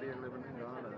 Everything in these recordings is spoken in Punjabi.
dear living in Ghana.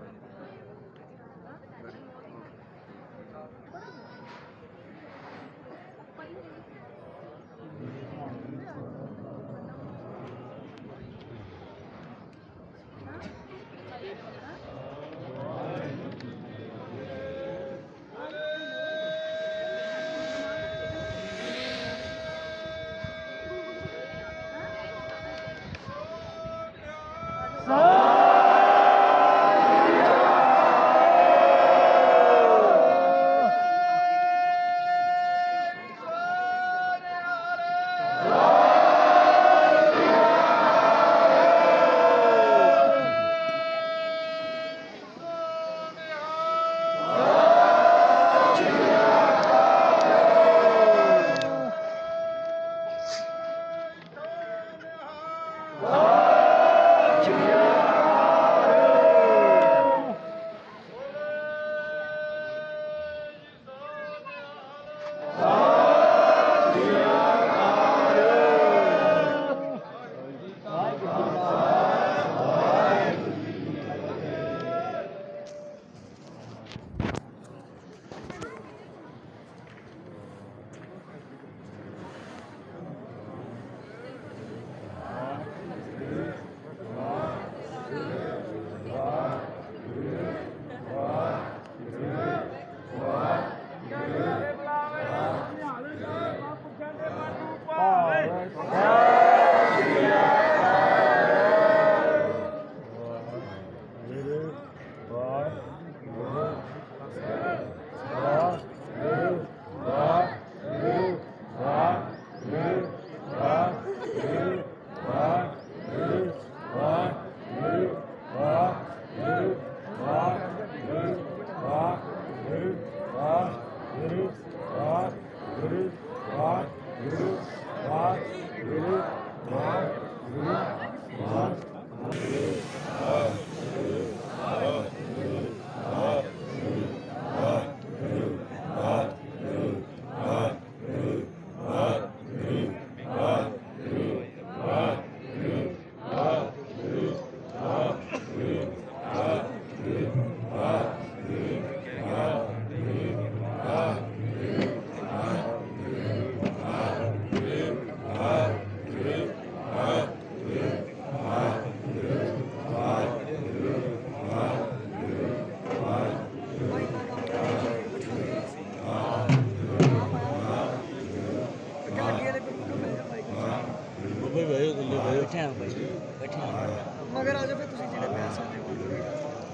ਬਈ ਬਈ ਗੱਲੇ ਬਈ। ਬੈਠੇ ਆ ਬਈ ਬੈਠੇ ਆ ਮਗਰ ਆ ਜਾਵੇ ਤੁਸੀਂ ਜਿਹੜੇ ਪੈਸੇ ਦੇ ਕੋਲ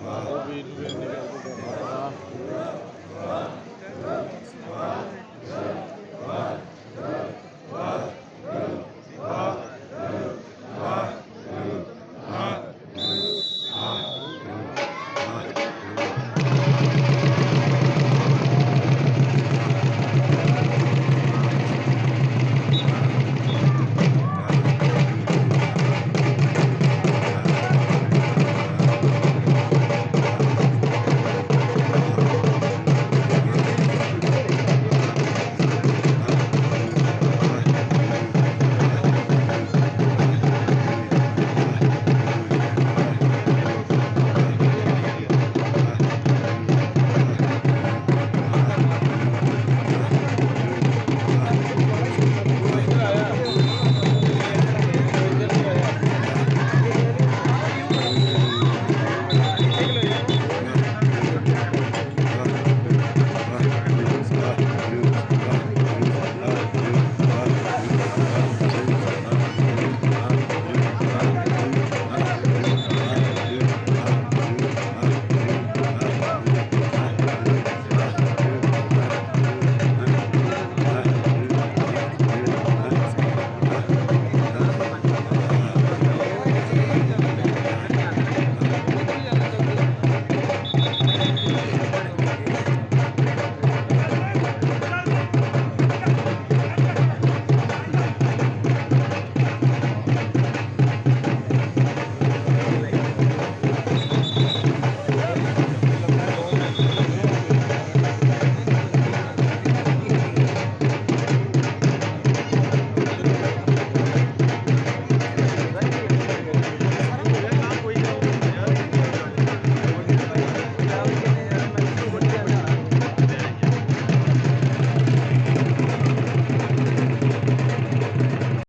ਵਾਹ ਉਹ ਵੀ ਨਹੀਂ ਕਰਦੇ ਵਾਹ